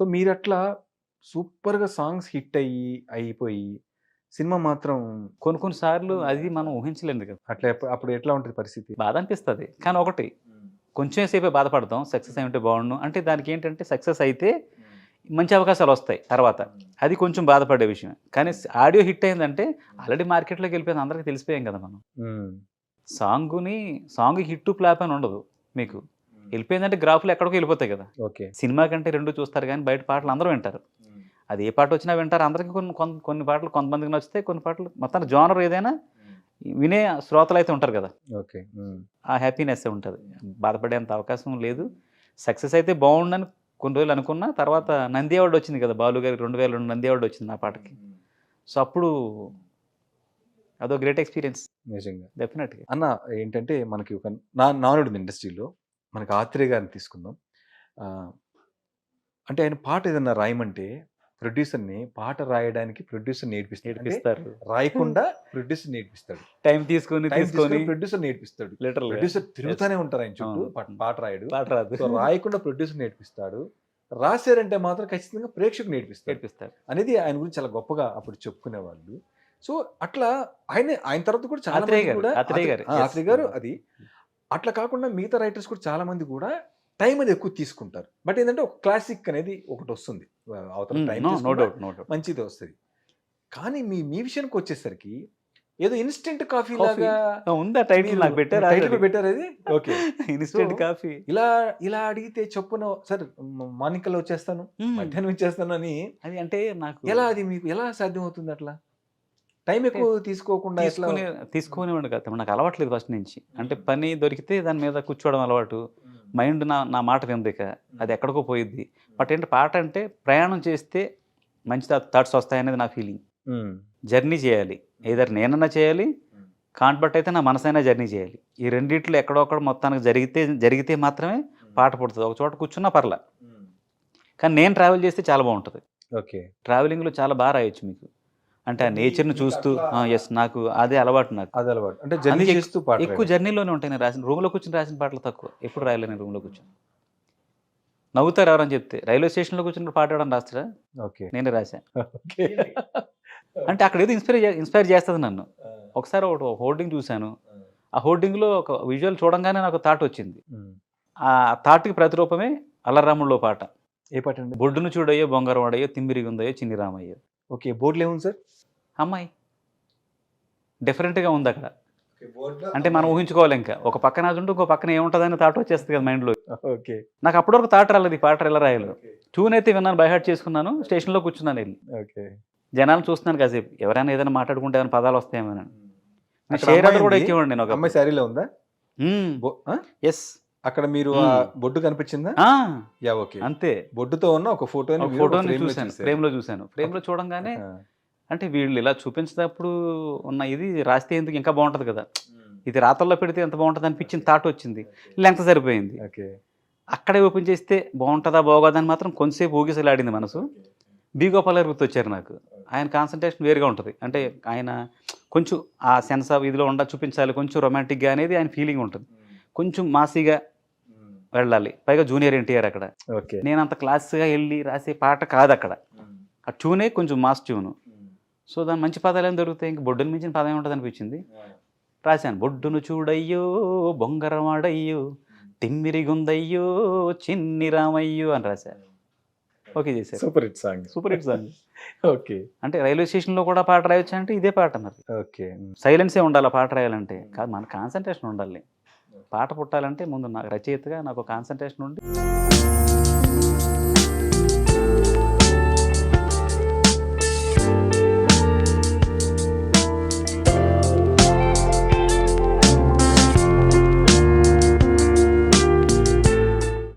So మీరు అట్లా సూపర్గా సాంగ్స్ హిట్ అయ్యి అయిపోయి సినిమా మాత్రం కొన్ని కొన్ని సార్లు అది మనం ఊహించలేదు కదా. అట్లా అప్పుడు ఎట్లా ఉంటుంది పరిస్థితి? బాధ అనిపిస్తుంది కానీ ఒకటి కొంచెం సేపే బాధపడతాం. సక్సెస్ అయింటే బాగుండు అంటే దానికి ఏంటంటే సక్సెస్ అయితే మంచి అవకాశాలు వస్తాయి తర్వాత. అది కొంచెం బాధపడే విషయం కానీ ఆడియో హిట్ అయిందంటే ఆల్రెడీ మార్కెట్లోకి వెళ్ళిపోయింది అందరికీ తెలిసిపోయాం కదా మనం. సాంగ్ని సాంగ్ హిట్ ఫ్లాప్ అని ఉండదు మీకు. వెళ్ళిపోయిందంటే గ్రాఫ్లు ఎక్కడికో వెళ్ళిపోతాయి కదా. ఓకే. సినిమా కంటే రెండు చూస్తారు కానీ బయట పాటలు అందరూ వింటారు. అది ఏ పాట వచ్చినా వింటారు. అందరికీ కొన్ని కొన్ని పాటలు కొంతమందికి నచ్చితే కొన్ని పాటలు మొత్తానికి జోనర్ ఏదైనా వినే శ్రోతలు అయితే ఉంటారు కదా. ఓకే. ఆ హ్యాపీనెస్ ఉంటుంది. బాధపడేంత అవకాశం లేదు. సక్సెస్ అయితే బాగుండని కొన్ని రోజులు అనుకున్నా తర్వాత నంది అవార్డు వచ్చింది కదా బాలు గారికి. రెండు వేల రెండు నంది అవార్డు వచ్చింది ఆ పాటకి. సో అప్పుడు అదో గ్రేట్ ఎక్స్పీరియన్స్. నిజంగా. డెఫినెట్గా. అన్న ఏంటంటే మనకి ఒక నా నానుడు ఇండస్ట్రీలో. మనకి ఆత్రేయ గారిని తీసుకుందాం. అంటే ఆయన పాట ఏదన్నా రాయమంటే ప్రొడ్యూసర్ని పాట రాయడానికి ప్రొడ్యూసర్ నేర్పిస్తాడు నేర్పిస్తారు. రాయకుండా ప్రొడ్యూసర్ నేర్పిస్తాడు. టైం తీసుకొని తీసుకొని ప్రొడ్యూసర్ నేర్పిస్తాడు. లిటరల్ ప్రొడ్యూసర్ తిరుగుతానే ఉంటారు ఆయన చుట్టూ పాట రాయడు. పాట రాదు. రాయకుండా ప్రొడ్యూసర్ నేర్పిస్తాడు. రాశారంటే మాత్రం ఖచ్చితంగా ప్రేక్షకు నేర్పిస్తాడు. నేర్పిస్తారు అనేది ఆయన గురించి చాలా గొప్పగా అప్పుడు చెప్పుకునే వాళ్ళు సో అట్లా ఆయన ఆయన తర్వాత కూడా చాలా గారు, కూడా. ఆత్రేయ అది అట్లా కాకుండా మిగతా రైటర్స్ కూడా చాలా మంది కూడా టైం అది ఎక్కువ తీసుకుంటారు. బట్ ఏంటంటే ఒక క్లాసిక్ అనేది ఒకటి వస్తుంది. అవతల టైం నో తీసుకున్నా డౌట్ నో డౌట్ మంచిది వస్తుంది. కానీ మీ మీ విషయానికి వచ్చేసరికి ఏదో ఇన్స్టెంట్ కాఫీ. లాగా ఉందా టైటిల్ నాకు పెట్టారు? టైటిల్ పెట్టారు అది ఓకే ఇన్స్టెంట్ కాఫీ ఇలా ఇలా అడిగితే చెప్పున సార్ మార్నింగ్ కల్లా వచ్చేస్తాను. మధ్యాహ్నం వచ్చేస్తాను అని అది అంటే నాకు ఎలా అది మీకు ఎలా సాధ్యం అవుతుంది అట్లా? టైం ఎక్కువ తీసుకోకుండా తీసుకునే తీసుకునేవాడు కదా. నాకు అలవాట్లేదు ఫస్ట్ నుంచి. అంటే పని దొరికితే దాని మీద కూర్చోవడం అలవాటు. మైండ్ నా నా మాట విందిక అది ఎక్కడికో పోయిద్ది. బట్ ఏంటి పాట అంటే ప్రయాణం చేస్తే మంచి థాట్స్ వస్తాయనేది నా ఫీలింగ్. జర్నీ చేయాలి. ఏదర్ నేనన్నా చేయాలి. కాంట్ బట్ అయితే నా మనసైనా జర్నీ చేయాలి. ఈ రెండిట్లో ఎక్కడో ఒకడ మొత్తానికి జరిగితే జరిగితే మాత్రమే పాట పుడుతుంది. ఒక చోట కూర్చున్నా పర్లా. కానీ నేను ట్రావెల్ చేస్తే చాలా బాగుంటుంది. ఓకే. ట్రావెలింగ్లో చాలా బాగా రాయొచ్చు మీకు. అంటే ఆ నేచర్ని చూస్తూ ఎస్ నాకు అదే అలవాటు నాకు. అది అలవాటు. అంటే జర్నీ చేస్తూ పాట ఎక్కువ జర్నీలోనే ఉంటాయి నేను రాసిన రూమ్లో కూర్చొని రాసిన పాటలు తక్కువ. ఎప్పుడు రాయలే నేను రూమ్లో కూర్చొని. నవ్వుతారు ఎవరని చెప్తే రైల్వే స్టేషన్లో కూర్చుని పాట వేయడం రాస్తారా. ఓకే. నేనే రాశా. ఓకే. అంటే అక్కడ ఏదో ఇన్స్పైర్ ఇన్స్పైర్ చేస్తుంది నన్ను. ఒకసారి ఒకటి హోర్డింగ్ చూశాను. ఆ. హోర్డింగ్లో ఒక విజువల్ చూడంగానే నాకు థాట్ వచ్చింది. ఆ థాట్కి ప్రతిరూపమే అల్లరాముల్లో పాట. ఏ పాట అండి బొడ్డును చూడయ్యో బొంగరం వాడయ్యో తిమ్మిరిగుందయ్యో చిన్ని రామయ్యో ఓకే బోర్డులో ఏముంది సార్? అమ్మాయి. డిఫరెంట్గా ఉంది అక్కడ. అంటే మనం ఊహించుకోవాలి ఇంకా. ఒక పక్కన అది ఉంటే ఇంకో పక్కన ఏముంటుందని థాట్ వచ్చేస్తుంది కదా మైండ్లో ఓకే నాకు అప్పటి వరకు థాట్ రాలేదు ఈ పాట ఎలా రాయాలో. ట్యూన్ అయితే విన్నాను బై హార్ట్ చేసుకున్నాను స్టేషన్లో కూర్చున్నాను వెళ్ళి. ఓకే జనాలను చూస్తున్నాను కాసేపు. ఎవరైనా ఏదైనా మాట్లాడుకుంటే ఏమైనా పదాలు వస్తాయేమో షేర్ కూడా. ఎక్కేవాడు నేను ఒక అమ్మాయి శారీలో ఉందా? ఎస్ అక్కడ మీరు ఉమ్. బొడ్డు కనిపించిందా? యా ఓకే అంతే. బొడ్డుతో ఉన్న ఒక ఒక ఫోటోని చూశారు. ఫ్రేమ్లో చూశాను. ఫ్రేమ్లో చూడంగానే అంటే వీళ్ళు ఇలా చూపించినప్పుడు ఉన్న ఇది రాస్తే ఎందుకు ఇంకా బాగుంటది కదా. ఇది రాతల్లో పెడితే ఎంత బాగుంటుంది అనిపించిన థాట్ వచ్చింది. లెంగ్త్ సరిపోయింది. ఓకే. అక్కడే ఓపెన్ చేస్తే బాగుంటుందా బాగోదా అని మాత్రం కొంతసేపు ఊగిసలాడింది మనసు. బి గోపాల్ గారు గుర్తొచ్చారు నాకు. ఆయన కాన్సన్ట్రేషన్ వేరుగా ఉంటుంది. అంటే ఆయన కొంచెం ఆ సెన్స్ ఆఫ్ ఇదిలో ఉండ చూపించాలి కొంచెం రొమాంటిక్గా అనేది ఆయన ఫీలింగ్ ఉంటుంది. కొంచెం మాసీగా వెళ్ళాలి. పైగా జూనియర్ ఎన్టీఆర్ అక్కడ. ఓకే. నేను అంత క్లాస్గా వెళ్ళి రాసే పాట కాదు అక్కడ ఆ ట్యూనే కొంచెం మాస్ ట్యూను సో దాని మంచి పదాలు ఏం దొరుకుతాయి ఇంక బొడ్డును మించిన పదం ఏముంటుంది అనిపించింది? రాశాను. బొడ్డును చూడయ్యో బొంగరమాడయ్యో తిమ్మిరి గుందయ్యో చిన్ని రామయ్యో అని రాశాను. ఓకే చేశారు. Super hit song. Super hit song. Okay. అంటే రైల్వే స్టేషన్లో కూడా పాట రాయొచ్చు అంటే ఇదే పాట మరి. ఓకే. సైలెన్సే ఉండాలి పాట రాయాలంటే. కాదు మన కాన్సన్ట్రేషన్ ఉండాలి. పాట పుట్టాలంటే ముందు నాకు రచయితగా నాకు కాన్సన్ట్రేషన్ ఉండి